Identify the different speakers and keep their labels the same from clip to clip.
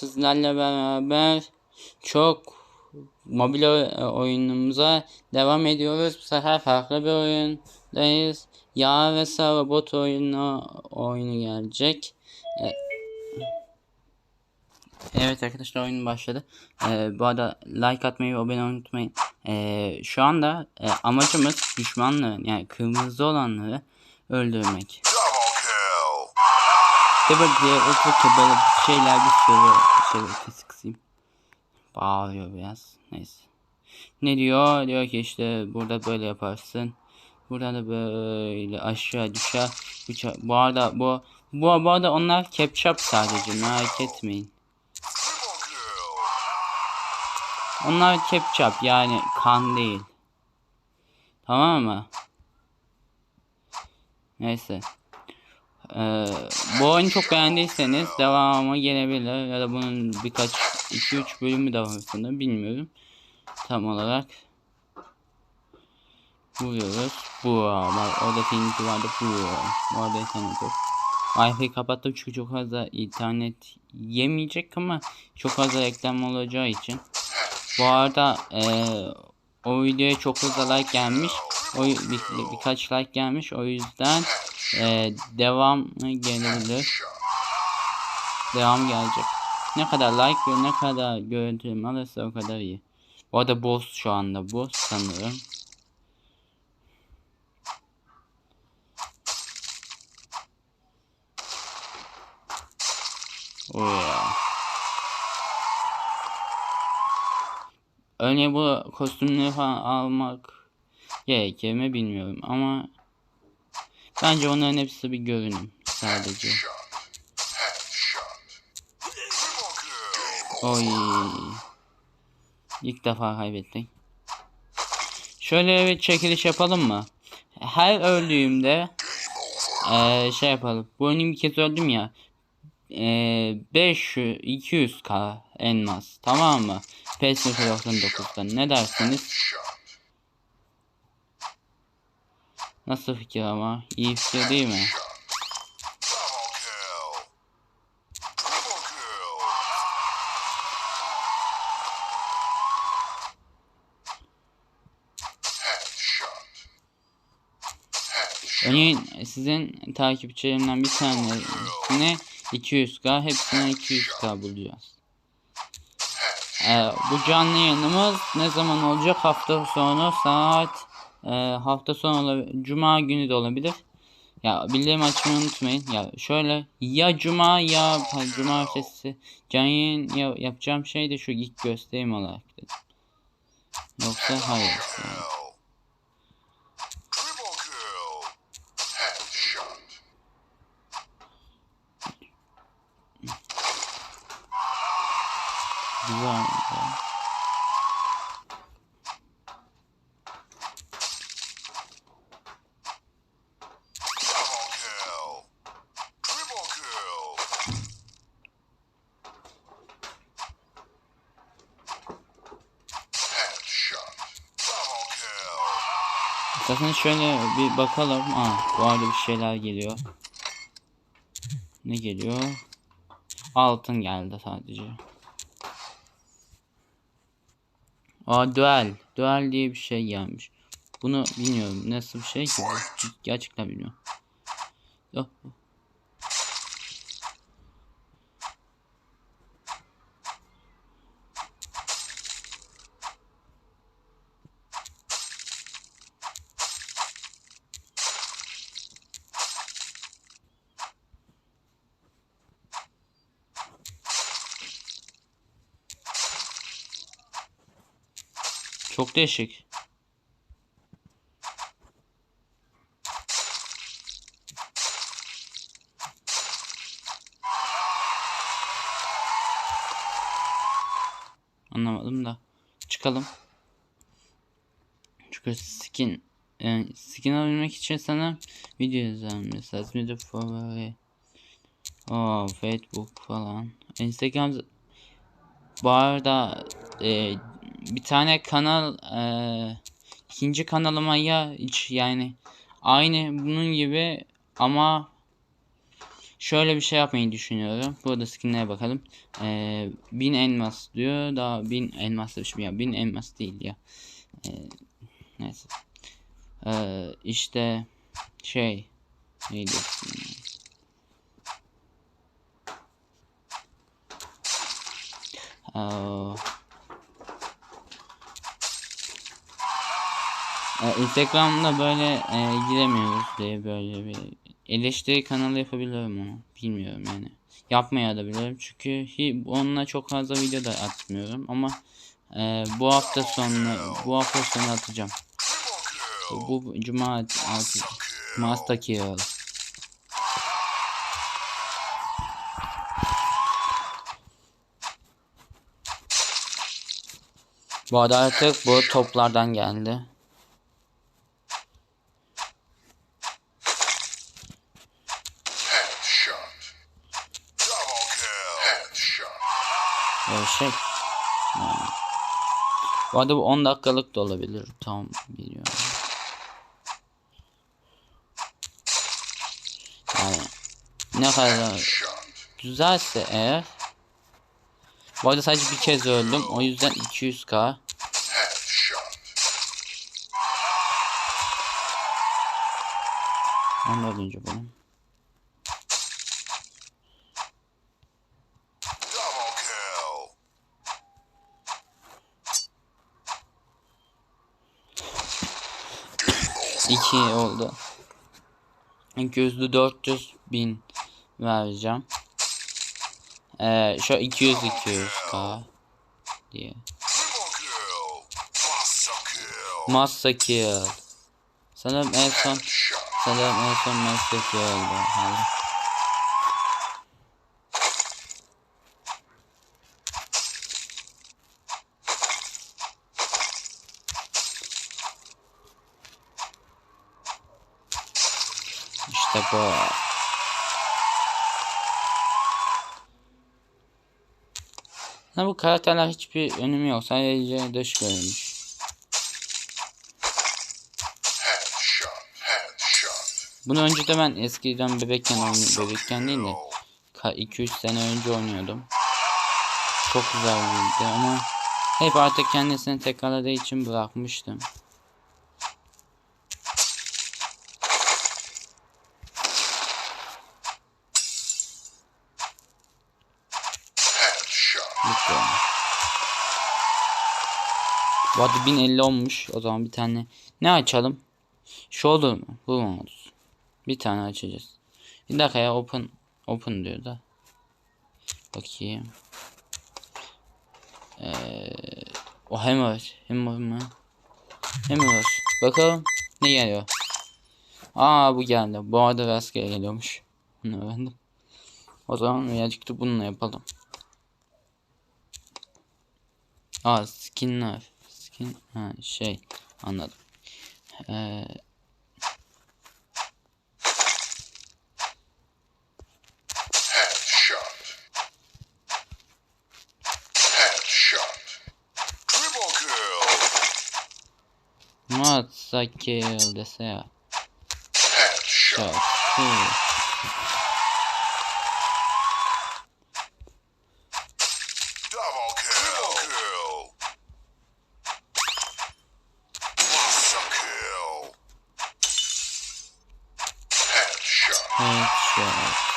Speaker 1: sizlerle beraber çok mobil oy- oyunumuza devam ediyoruz. Bu sefer farklı bir oyundayız. Yağ ve Sarı bot oyunu oyunu gelecek. E, Evet arkadaşlar oyun başladı. E, bu arada like atmayı ve abone olmayı unutmayın. E, şu anda e, amacımız düşmanları yani kırmızı olanları öldürmek.
Speaker 2: Kill.
Speaker 1: Double diye böyle bir şeyler bir sürü şey kıs kısayım. Bağırıyor biraz. Neyse. Ne diyor? Diyor ki işte burada böyle yaparsın. Buradan da böyle aşağı düşer. Düşer. Bu arada bu bu, bu arada onlar ketçap sadece merak etmeyin. Onlar ketçap yani kan değil. Tamam mı? Neyse. Ee, bu oyunu çok beğendiyseniz devamı gelebilir ya da bunun birkaç 2-3 bölümü de var sanırım bilmiyorum. Tam olarak. Vuruyoruz. Bu var. Orada TNT vardı. Bu. Bu arada internet yok. Wi-Fi kapattım çünkü çok fazla internet yemeyecek ama çok fazla reklam olacağı için. Bu arada eee, o videoya çok fazla like gelmiş. O bir- birkaç like gelmiş. O yüzden eee devam gelebilir. Devam gelecek. Ne kadar like ve ne kadar görüntüleme alırsa o kadar iyi. Bu arada boss şu anda boss sanırım. Oh yeah. Örneğin bu kostümleri falan almak gerekir mi bilmiyorum ama bence onların hepsi bir görünüm sadece. Oy. İlk defa kaybettik. Şöyle bir çekiliş yapalım mı? Her öldüğümde eee şey yapalım. Bu oyunu bir kez öldüm ya. Eee 500 200k elmas tamam mı? PS099'dan ne dersiniz? Nasıl fikir ama? İyi fikir değil mi? Örneğin sizin takipçilerimden bir tanesine 200k hepsine 200k bulacağız. Ee, bu canlı yayınımız ne zaman olacak? Hafta sonu saat e, hafta sonu olabilir. Cuma günü de olabilir. Ya bildiğim açmayı unutmayın. Ya şöyle ya cuma ya ha, cumartesi canlı yayın ya, yapacağım şey de şu ilk göstereyim olarak dedim. Yoksa hayır. yani. Güzel.
Speaker 2: Double kill. Triple kill. Headshot. Double
Speaker 1: İsterseniz şöyle bir bakalım. Aa, bu arada bir şeyler geliyor. Ne geliyor? Altın geldi sadece. Aa duel. Duel diye bir şey gelmiş. Bunu bilmiyorum. Nasıl bir şey ki? Gerçekten bilmiyorum. Oh. Çok değişik. Anlamadım da. Çıkalım. Çünkü skin yani skin alabilmek için sana video izlememiz lazım. Oh, Facebook falan. Instagram bu arada e, bir tane kanal e, ikinci kanalıma ya hiç yani aynı bunun gibi ama şöyle bir şey yapmayı düşünüyorum. Burada skinlere bakalım. Ee, 1000 elmas diyor. Daha 1000 elmas demişim ya. 1000 elmas değil ya. Ee, neyse. Ee, işte şey neydi? Aa, Instagram'da böyle e, giremiyoruz diye böyle bir eleştiri kanalı yapabilirim onu. Bilmiyorum yani. Yapmaya da bilirim çünkü onunla çok fazla video da atmıyorum ama e, bu hafta sonu bu hafta sonu atacağım. Bu, bu cuma Mastaki yol. Bu arada artık bu toplardan geldi.
Speaker 2: Headshot. Double kill. Headshot.
Speaker 1: Böyle şey. Yani. Bu arada bu 10 dakikalık da olabilir. Tamam biliyorum. Yani ne kadar güzelse eğer bu arada sadece bir kez öldüm. O yüzden 200k.
Speaker 2: Headshot.
Speaker 1: Ondan önce. 2 oldu. Gözlü 400 bin vereceğim. Ee, şu 200 200k diye. Massa kill. Sanırım en son sanırım en son Massa kill'dı. Yani. Bu. Ha, bu karakterler hiçbir önemi yok. Sadece dış.
Speaker 2: Headshot.
Speaker 1: Bunu önce de ben eskiden bebekken bebekken değil de
Speaker 2: Kill.
Speaker 1: 2-3 sene önce oynuyordum. Çok güzeldi ama hep artık kendisini tekrarladığı için bırakmıştım.
Speaker 2: Headshot.
Speaker 1: Bitti. Bu arada 1050 olmuş. O zaman bir tane ne açalım? Şu olur mu? Bu mu olsun? Bir tane açacağız. Bir dakika ya open open diyor da. Bakayım. Ee, o hammer. Hammer mı? Hammer. Bakalım ne geliyor. Aa bu geldi. Bu arada rastgele geliyormuş. Bunu öğrendim. O zaman birazcık da bununla yapalım. Aa skinler. Skin ha şey anladım. Ee,
Speaker 2: Headshot. Headshot. Triple kill.
Speaker 1: Dese ya.
Speaker 2: Headshot.
Speaker 1: Çok cool.
Speaker 2: Double kill. Triple kill. Monster kill. Headshot.
Speaker 1: Headshot.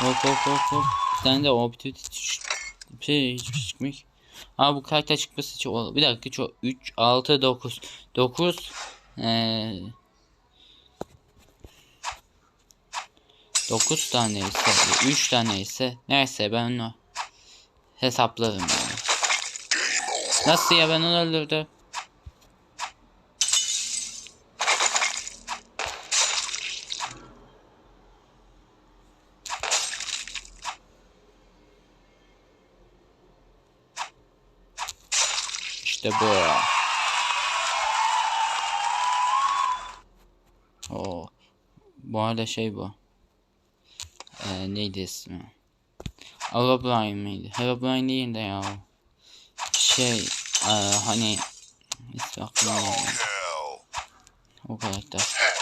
Speaker 1: Hop hop hop hop. Bir tane de opportunity şey hiçbir şey çıkmış. Aa bu karakter çıkması için bir dakika çok 3 6 9 9 eee 9 tane ise 3 tane ise neyse ben onu hesaplarım yani. Nasıl ya ben onu öldürdüm? İşte bu. Oo. Bu arada şey bu. Ee, neydi ismi? Herobrine miydi? Herobrine değil de ya. Şey, eee hani ismi aklıma. O karakter.